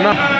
అన్న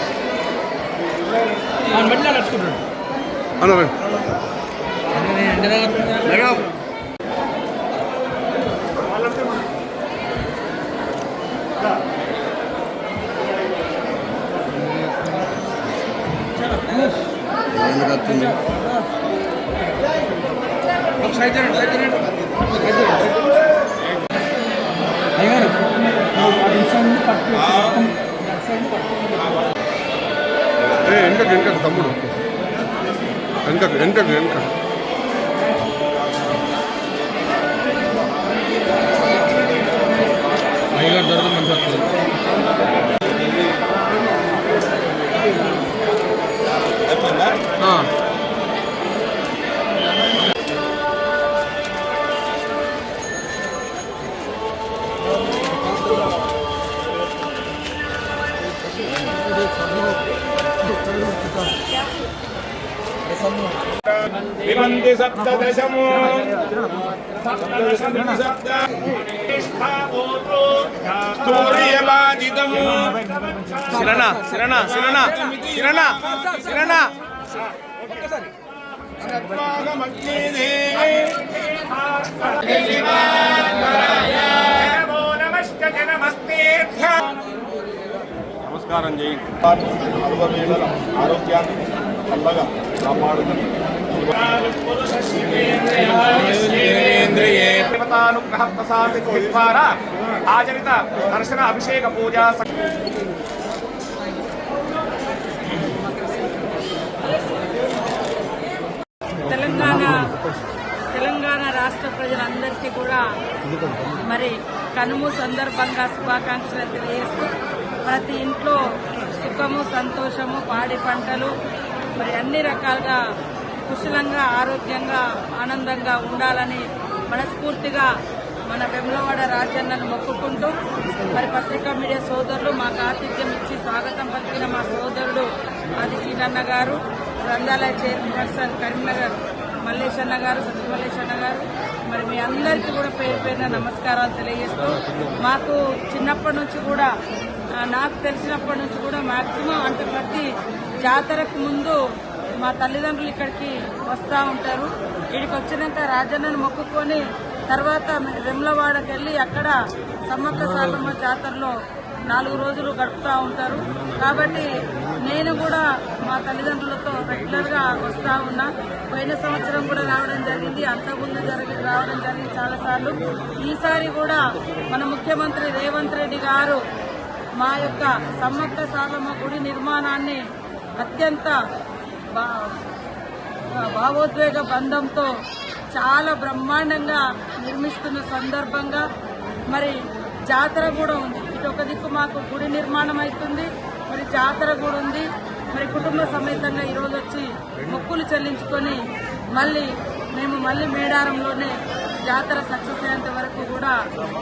ఆపితే మంచిగా వస్తుంది కొంచెం వెనుక అన్న రండి. ఏ వెనకకు వెనకకు తమ్ముడు వెనకకు వెనకకు వెనక అయ్యగారు దొరకదు మంచి వస్తుంది ఆ. వివంతి సప్తదశము స్తూర్యబాధితము శిరణ శిరణ శిరణ శిరణ శిరణ సత్వాగమగ్నిదే నమో నమశ్చ జనమస్తేభ్య నమస్కారం చేయండి అల్వవేళల ఆరోగ్యాన్ని చల్లగా కాపాడుతుంది. దేవతానుగ్రహ ప్రసాద ద్వారా ఆచరిత దర్శన అభిషేక పూజా తెలంగాణ తెలంగాణ రాష్ట్ర ప్రజలందరికీ కూడా మరి కనుము సందర్భంగా శుభాకాంక్షలు తెలియజేస్తూ ప్రతి ఇంట్లో సుఖము సంతోషము పాడి పంటలు మరి అన్ని రకాలుగా కుశలంగా ఆరోగ్యంగా ఆనందంగా ఉండాలని మనస్ఫూర్తిగా మన వెమ్లవాడ రాజన్నను మొక్కుకుంటూ మరి పత్రికా మీడియా సోదరులు మాకు ఆతిథ్యం ఇచ్చి స్వాగతం పలికిన మా సోదరుడు ఆది సీనన్న గారు గ్రంథాలయ చైర్పర్సన్ కరీంనగర్ మల్లేశన్న గారు సత్యమల్లేశన్న గారు. మరి మీ అందరికీ కూడా పేరు పేరున నమస్కారాలు తెలియజేస్తూ మాకు చిన్నప్పటి నుంచి కూడా నాకు తెలిసినప్పటి నుంచి కూడా మాక్సిమం అంటే ప్రతి జాతరకు ముందు మా తల్లిదండ్రులు ఇక్కడికి వస్తూ ఉంటారు. ఇక్కడికి వచ్చినాక రాజన్నను మొక్కుకొని తర్వాత వెమ్లవాడకి వెళ్ళి అక్కడ సమ్మక్క సారమ్మ జాతరలో నాలుగు రోజులు గడుపుతూ ఉంటారు. కాబట్టి నేను కూడా మా తల్లిదండ్రులతో రెగ్యులర్గా వస్తూ ఉన్నా. పోయిన సంవత్సరం కూడా రావడం జరిగింది. అంతకుముందు జరిగి రావడం జరిగింది చాలాసార్లు ఈసారి కూడా మన ముఖ్యమంత్రి రేవంత్ రెడ్డి గారు మా యొక్క సమ్మక్క సారమ్మ గుడి నిర్మాణాన్ని అత్యంత భావోద్వేగ బంధంతో చాలా బ్రహ్మాండంగా నిర్మిస్తున్న సందర్భంగా మరి జాతర కూడా ఉంది. ఇటు ఒక దిక్కు మాకు గుడి నిర్మాణం అవుతుంది మరి జాతర కూడా ఉంది. మరి కుటుంబ సమేతంగా ఈరోజు వచ్చి మొక్కులు చెల్లించుకొని మళ్ళీ మేము మళ్ళీ మేడారంలోనే జాతర సక్సెస్ అయ్యేంత వరకు కూడా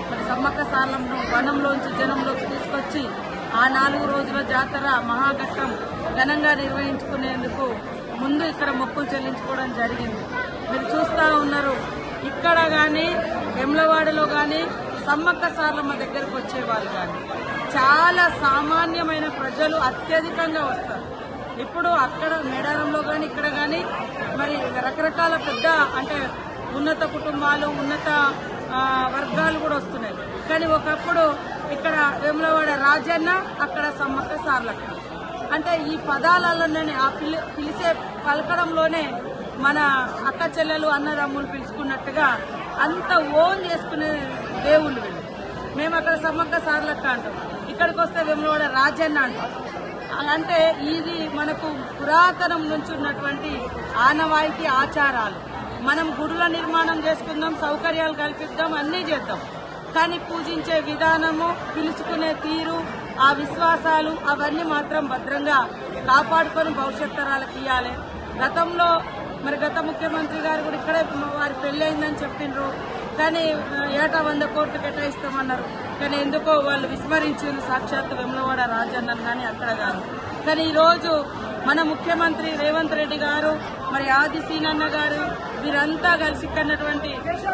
మరి సమ్మక్క సార్లను వనంలోంచి జనంలోకి తీసుకొచ్చి ఆ నాలుగు రోజుల జాతర మహాఘట్టం ఘనంగా నిర్వహించుకునేందుకు ముందు ఇక్కడ మొక్కులు చెల్లించుకోవడం జరిగింది. మీరు చూస్తూ ఉన్నారు ఇక్కడ కానీ వెమ్లవాడలో కానీ సమ్మక్క సార్లమ్మ దగ్గరకు వచ్చేవాళ్ళు కానీ చాలా సామాన్యమైన ప్రజలు అత్యధికంగా వస్తారు. ఇప్పుడు అక్కడ మేడారంలో కానీ ఇక్కడ కానీ మరి రకరకాల పెద్ద అంటే ఉన్నత కుటుంబాలు ఉన్నత వర్గాలు కూడా వస్తున్నాయి. కానీ ఒకప్పుడు ఇక్కడ వేములవాడ రాజన్న అక్కడ సమ్మక్క సార్లక్క. అంటే ఈ పదాలలోనే ఆ పిలి పిలిచే పలకడంలోనే మన అక్క చెల్లెలు అన్నదమ్ములు పిలుచుకున్నట్టుగా అంత ఓన్ చేసుకునే దేవుళ్ళు వీళ్ళు. మేము అక్కడ సమ్మక్క సార్లక్క అంటాం. ఇక్కడికి వస్తే వేములవాడ రాజన్న అంటాం. అంటే ఇది మనకు పురాతనం నుంచి ఉన్నటువంటి ఆనవాయితీ ఆచారాలు. మనం గుడుల నిర్మాణం చేసుకుందాం సౌకర్యాలు కల్పిద్దాం అన్నీ చేద్దాం. కానీ పూజించే విధానము పిలుచుకునే తీరు ఆ విశ్వాసాలు అవన్నీ మాత్రం భద్రంగా కాపాడుకొని భవిష్యత్ తరాలకు ఇవ్వాలి గతంలో మరి గత ముఖ్యమంత్రి గారు కూడా ఇక్కడే వారి పెళ్ళయిందని చెప్పిండ్రు కానీ ఏటా వంద కోట్లు కేటాయిస్తామన్నారు. కానీ ఎందుకో వాళ్ళు విస్మరించింది సాక్షాత్ వెమ్లవాడ రాజన్నను కానీ అక్కడ కాదు. కానీ ఈరోజు మన ముఖ్యమంత్రి రేవంత్ రెడ్డి గారు మరి ఆది సీనన్న గారు వీరంతా కలిసి కన్నటువంటి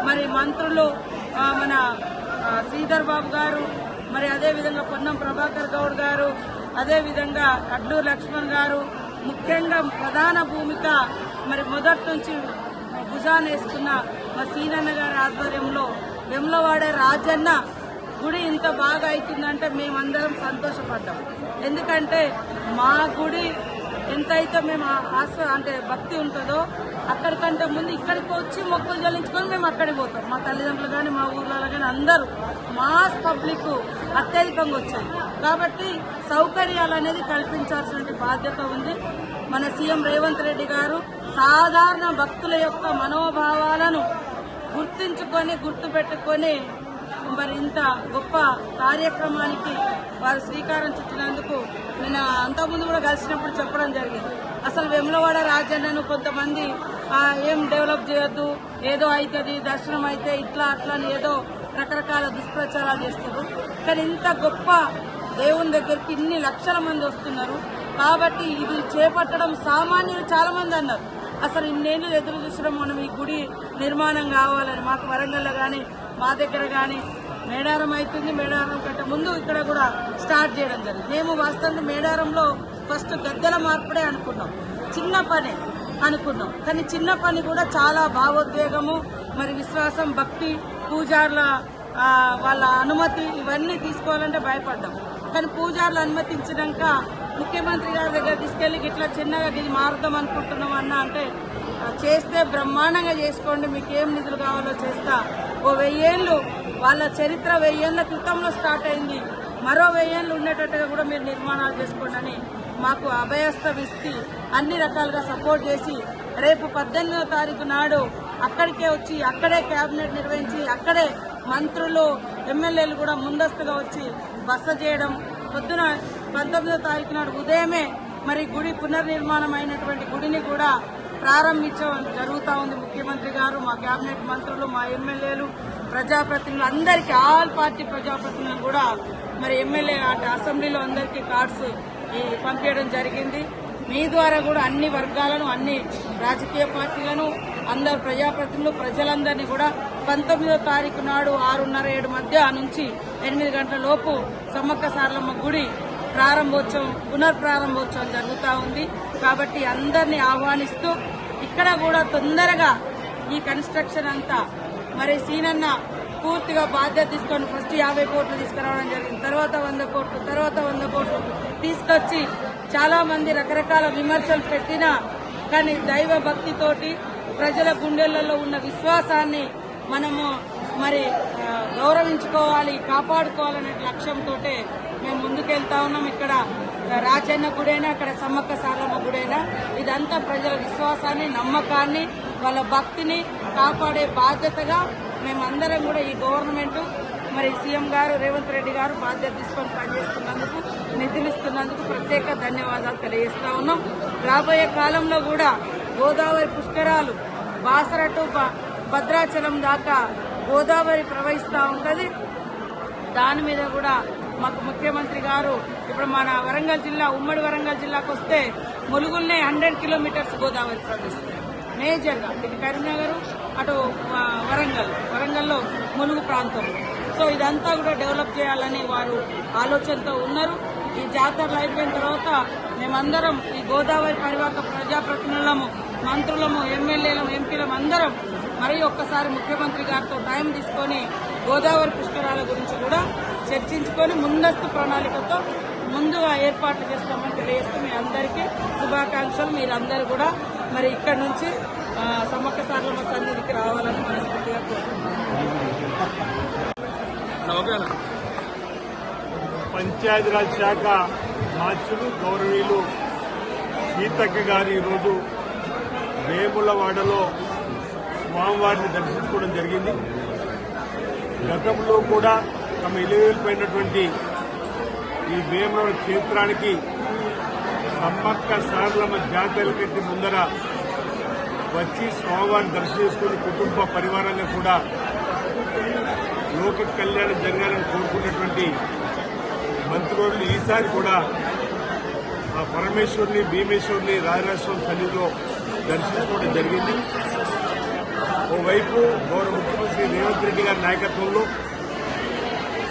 మరి మంత్రులు మన శ్రీధర్ బాబు గారు మరి అదే విధంగా పొన్నం ప్రభాకర్ గౌడ్ గారు అదేవిధంగా అడ్లూరు లక్ష్మణ్ గారు ముఖ్యంగా ప్రధాన భూమిక మరి మొదటి నుంచి భుజాన్ని వేసుకున్న మా సీనన్న గారి ఆధ్వర్యంలో వెమ్లవాడే రాజన్న గుడి ఇంత బాగా అవుతుందంటే మేమందరం సంతోషపడ్డాం. ఎందుకంటే మా గుడి ఎంతైతే మేము ఆశ అంటే భక్తి ఉంటుందో అక్కడికంటే ముందు ఇక్కడికి వచ్చి మొక్కులు చెల్లించుకొని మేము అక్కడికి పోతాం. మా తల్లిదండ్రులు కానీ మా ఊర్లలో కానీ అందరూ మాస్ పబ్లిక్ అత్యధికంగా వచ్చాయి కాబట్టి సౌకర్యాలు అనేది కల్పించాల్సిన బాధ్యత ఉంది. మన సీఎం రేవంత్ రెడ్డి గారు సాధారణ భక్తుల యొక్క మనోభావాలను గుర్తించుకొని గుర్తుపెట్టుకొని మరి ఇంత గొప్ప కార్యక్రమానికి వారు శ్రీకారం చుట్టినందుకు నేను అంతకుముందు కూడా కలిసినప్పుడు చెప్పడం జరిగింది. అసలు వెములవాడ రాజన్నను కొంతమంది ఏం డెవలప్ చేయొద్దు ఏదో అవుతుంది దర్శనం అయితే ఇట్లా అట్లా అని ఏదో రకరకాల దుష్ప్రచారాలు చేస్తారు కానీ ఇంత గొప్ప దేవుని దగ్గరికి ఇన్ని లక్షల మంది వస్తున్నారు. కాబట్టి ఇది చేపట్టడం సామాన్యులు చాలా మంది అన్నారు. అసలు ఇన్నేళ్ళు ఎదురు చూసడం మనం ఈ గుడి నిర్మాణం కావాలని మాకు వరంగల్లో కానీ మా దగ్గర కానీ మేడారం అవుతుంది మేడారం కంటే ముందు ఇక్కడ కూడా స్టార్ట్ చేయడం జరిగింది. మేము వాస్తవంగా మేడారంలో ఫస్ట్ గద్దెల మార్పుడే అనుకున్నాం. చిన్న పనే అనుకున్నాం. కానీ చిన్న పని కూడా చాలా భావోద్వేగము మరి విశ్వాసం భక్తి పూజారుల వాళ్ళ అనుమతి ఇవన్నీ తీసుకోవాలంటే భయపడ్డాం. కానీ పూజారులు అనుమతించినాక ముఖ్యమంత్రి గారి దగ్గర తీసుకెళ్ళి ఇట్లా చిన్నగా ఇది మారుదాం అనుకుంటున్నాం అన్న అంటే చేస్తే బ్రహ్మాండంగా చేసుకోండి మీకు ఏం నిధులు కావాలో చేస్తా. ఓ వెయ్యేళ్ళు వాళ్ళ చరిత్ర వెయ్యేళ్ళ క్రితంలో స్టార్ట్ అయింది. మరో వెయ్యేళ్ళు ఉండేటట్టుగా కూడా మీరు నిర్మాణాలు చేసుకోండి అని మాకు అభయస్థం అన్ని రకాలుగా సపోర్ట్ చేసి రేపు పద్దెనిమిదో తారీఖు నాడు అక్కడికే వచ్చి అక్కడే కేబినెట్ నిర్వహించి అక్కడే మంత్రులు ఎమ్మెల్యేలు కూడా ముందస్తుగా వచ్చి బస చేయడం. పొద్దున పంతొమ్మిదో తారీఖు నాడు ఉదయమే మరి గుడి పునర్నిర్మాణం అయినటువంటి గుడిని కూడా ప్రారంభించడం జరుగుతూ ఉంది. ముఖ్యమంత్రి గారు మా కేబినెట్ మంత్రులు మా ఎమ్మెల్యేలు ప్రజాప్రతినిధులు అందరికీ ఆల్ పార్టీ ప్రజాప్రతినిధులు కూడా మరి ఎమ్మెల్యే అంటే అసెంబ్లీలో అందరికీ కార్డ్స్ ఈ పంపించడం జరిగింది. మీ ద్వారా కూడా అన్ని వర్గాలను అన్ని రాజకీయ పార్టీలను అందరు ప్రజాప్రతినిధులు ప్రజలందరినీ కూడా పంతొమ్మిదో తారీఖు నాడు ఆరున్నర ఏడు మధ్య నుంచి ఎనిమిది గంటల లోపు సమ్మక్క సారలమ్మ గుడి ప్రారంభోత్సవం పునర్ప్రారంభోత్సవం జరుగుతూ ఉంది. కాబట్టి అందరినీ ఆహ్వానిస్తూ ఇక్కడ కూడా తొందరగా ఈ కన్స్ట్రక్షన్ అంతా మరి సీనన్న పూర్తిగా బాధ్యత తీసుకొని ఫస్ట్ యాభై కోట్లు తీసుకురావడం జరిగింది. తర్వాత వంద కోట్లు తర్వాత వంద కోట్లు తీసుకొచ్చి చాలా మంది రకరకాల విమర్శలు పెట్టినా కానీ దైవ భక్తితోటి ప్రజల గుండెలలో ఉన్న విశ్వాసాన్ని మనము మరి గౌరవించుకోవాలి కాపాడుకోవాలనే లక్ష్యంతో మేము ముందుకెళ్తా ఉన్నాం. ఇక్కడ రాజన్న గుడైనా అక్కడ సమ్మక్క సారమ్మ గుడైనా ఇదంతా ప్రజల విశ్వాసాన్ని నమ్మకాన్ని వాళ్ళ భక్తిని కాపాడే బాధ్యతగా మేమందరం కూడా ఈ గవర్నమెంట్ మరి సీఎం గారు రేవంత్ రెడ్డి గారు బాధ్యత తీసుకొని పనిచేస్తున్నందుకు నిధులిస్తున్నందుకు ప్రత్యేక ధన్యవాదాలు తెలియజేస్తా ఉన్నాం. రాబోయే కాలంలో కూడా గోదావరి పుష్కరాలు బాసర టు భద్రాచలం దాకా గోదావరి ప్రవహిస్తూ ఉంటుంది. దాని మీద కూడా మాకు ముఖ్యమంత్రి గారు ఇప్పుడు మన వరంగల్ జిల్లా ఉమ్మడి వరంగల్ జిల్లాకు వస్తే ములుగుల్నే హండ్రెడ్ కిలోమీటర్స్ గోదావరి ప్రవహిస్తాయి. మేజర్గా. ఇటు కరీంనగర్ అటు వరంగల్ వరంగల్లో ములుగు ప్రాంతం. సో ఇదంతా కూడా డెవలప్ చేయాలని వారు ఆలోచనతో ఉన్నారు. ఈ జాతరలు అయిపోయిన తర్వాత మేమందరం ఈ గోదావరి పరివాహక ప్రజాప్రతినిధులము మంత్రులము ఎమ్మెల్యేలము ఎంపీలము అందరం మరి ఒక్కసారి ముఖ్యమంత్రి గారితో టైం తీసుకొని గోదావరి పుష్కరాల గురించి కూడా చర్చించుకొని ముందస్తు ప్రణాళికతో ముందుగా ఏర్పాట్లు చేస్తామని తెలియజేస్తూ మీ అందరికీ శుభాకాంక్షలు. మీరందరూ కూడా మరి ఇక్కడ నుంచి సమ్మక్క సార్లమ్మ సన్నిధికి రావాలని మనస్ఫూర్తిగా కోరుకుంటున్నాను. పంచాయతీరాజ్ శాఖ మార్చులు గౌరవీలు సీతక్క గారు ఈరోజు వేములవాడలో స్వామివారిని దర్శించుకోవడం జరిగింది. గతంలో కూడా తమ ఇలువెళ్ళిపోయినటువంటి ఈ వేముల క్షేత్రానికి సమ్మక్క సారలమ్మ జాతర ముందర వచ్చి స్వామివారిని దర్శనం చేసుకుని కుటుంబ పరివారంగా కూడా లోక కళ్యాణం జరగాలని కోరుకున్నటువంటి మంత్రులు ఈసారి కూడా ఆ పరమేశ్వరుని భీమేశ్వరుని రాజరాజస్వామి తల్లితో దర్శించుకోవడం జరిగింది. ఓవైపు గౌరవ ముఖ్యమంత్రి రేవంత్ రెడ్డి గారి నాయకత్వంలో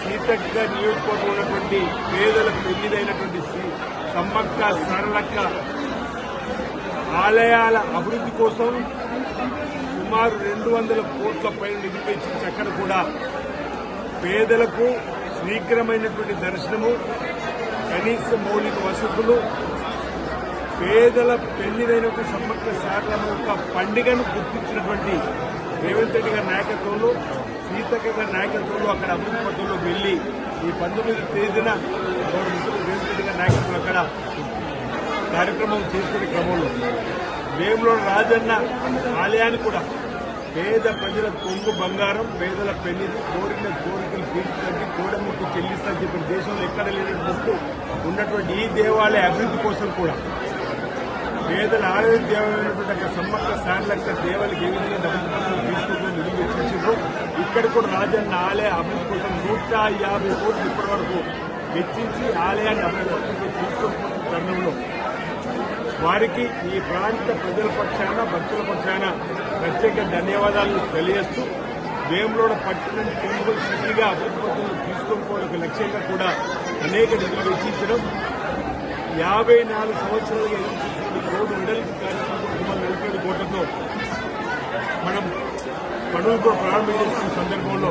సీతక్క నియోజకవర్గం ఉన్నటువంటి పేదలకు పెళ్ళిదైనటువంటి శ్రీ సమ్మక్క సరళక్క ఆలయాల అభివృద్ధి కోసం సుమారు రెండు వందల కోట్ల పైన నిధులు ఇచ్చిన అక్కడ కూడా పేదలకు శీఘ్రమైనటువంటి దర్శనము కనీస మౌలిక వసతులు పేదల పెళ్ళిదైనటువంటి సమ్మక్క శాఖల యొక్క పండుగను గుర్తించినటువంటి రేవంత్ రెడ్డి గారి నాయకత్వంలో సీతక్క గారి నాయకత్వంలో అక్కడ అభివృద్ధి పథంలో వెళ్ళి ఈ పంతొమ్మిది తేదీన రేవంత్ రెడ్డి గారి నాయకత్వం అక్కడ కార్యక్రమం చేసుకునే క్రమంలో వేములో రాజన్న ఆలయాన్ని కూడా పేద ప్రజల కొంగు బంగారం పేదల పెళ్ళిది కోరిన కోరికలు తీర్చడానికి కోడముక్కు చెల్లిస్తారని చెప్పిన దేశంలో ఎక్కడ లేని ముక్కు ఉన్నటువంటి ఈ దేవాలయ అభివృద్ధి కోసం కూడా పేదల ఆలయ దేవాలయమైనటువంటి సమ్మక్క సారలక్క దేవాలకి ఏ విధంగా డబ్బులు తీసుకుంటుందని నిధులు ఇక్కడ కూడా రాజన్న ఆలయ అభివృద్ధి కోసం నూట యాభై కోట్లు ఇప్పటి వరకు వెచ్చించి ఆలయాన్ని అభివృద్ధి తీసుకుంటున్న తరుణంలో వారికి ఈ ప్రాంత ప్రజల పక్షాన భక్తుల పక్షాన ప్రత్యేక ధన్యవాదాలు తెలియజేస్తూ వేములోడ పట్టణం టెంపుల్ సిటీగా అభివృద్ధి తీసుకొని తీసుకోకపోవడం ఒక లక్ష్యంగా కూడా అనేక నిధులు వెచ్చించడం యాభై నాలుగు సంవత్సరాలుగా ఎదురు రోడ్డు వెడల్పు కార్యక్రమం నలభై కోట్లతో మనం పనులు కూడా ప్రారంభించిన సందర్భంలో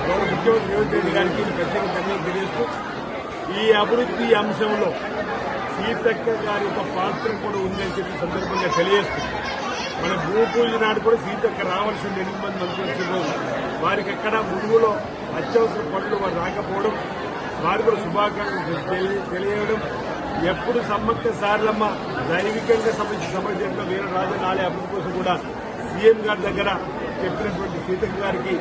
గౌరవ ముఖ్యమంత్రి రేవంత్ రెడ్డి గారికి ప్రత్యేక ధన్యవాదాలు తెలియజేస్తూ ఈ అభివృద్ధి అంశంలో సీతక్క గారి యొక్క పాత్ర కూడా ఉందని చెప్పి సందర్భంగా తెలియజేస్తుంది మన భూమి పూజ నాడు కూడా సీతక్క రావాల్సింది ఎనిమిది మంది మంత్రులు వచ్చిన వారికి ఎక్కడ ముందులో అత్యవసర పనులు వారు రాకపోవడం వారు కూడా శుభాకాంక్షలు తెలియ- ఎప్పుడు సమ్మక్క సార్లమ్మ దైవికంగా సంబంధించిన సమస్యలో వీర రాజన్ ఆలయ అభివృద్ధి కోసం కూడా సీఎం గారి దగ్గర చెప్పినటువంటి సీతక్క గారికి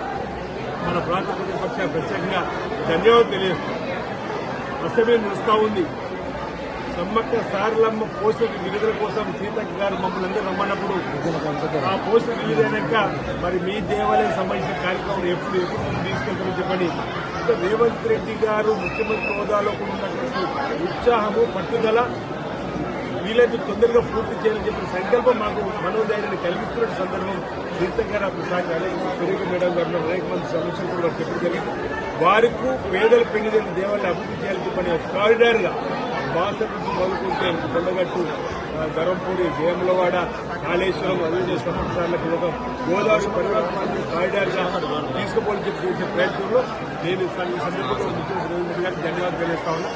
మన ప్రాంత ప్రతిపక్ష ప్రత్యేకంగా ధన్యవాదాలు తెలియజేస్తాం అసమే నడుస్తూ ఉంది. సమ్మక్క సారలమ్మ పోషక విడుదల కోసం సీతక్క గారు మమ్మల్ని అందరూ రమ్మన్నప్పుడు ఆ పోషక విడుదలైనాక మరి మీ దేవాలయం సంబంధించిన కార్యక్రమం ఎప్పుడు ఎప్పుడు తీసుకెళ్తామని చెప్పని అంటే రేవంత్ రెడ్డి గారు ముఖ్యమంత్రి హోదాలో ఉన్నటువంటి ఉత్సాహము పట్టుదల వీలైతే తొందరగా పూర్తి చేయాలని చెప్పిన సంకల్పం మాకు మనోధైర్యాన్ని కలిగిస్తున్న సందర్భం సీతక్క గారు అప్పుడు గారు మేడం గారు అనేక మంది సమస్యలు కూడా చెప్పడం జరిగింది. వారికి పేదల పెళ్ళి దేవాలయం అభివృద్ధి చేయాలని చెప్పని కారిడార్గా బాసర్ నుంచి మొదలుకుంటే కొండగట్టు ఆ, ధరంపూడి వేములవాడ కాళేశ్వరం అభివృద్ధి సంవత్సరాలకు ఒక గోదావరి పరివర్తన కారిడార్గా తీసుకుపోయి చెప్పి చేసే ప్రయత్నంలో నేను ఈ సందర్భంగా ముఖ్యమంత్రి రేవంత్ రెడ్డి గారికి ధన్యవాదాలు తెలియజేస్తా ఉన్నా.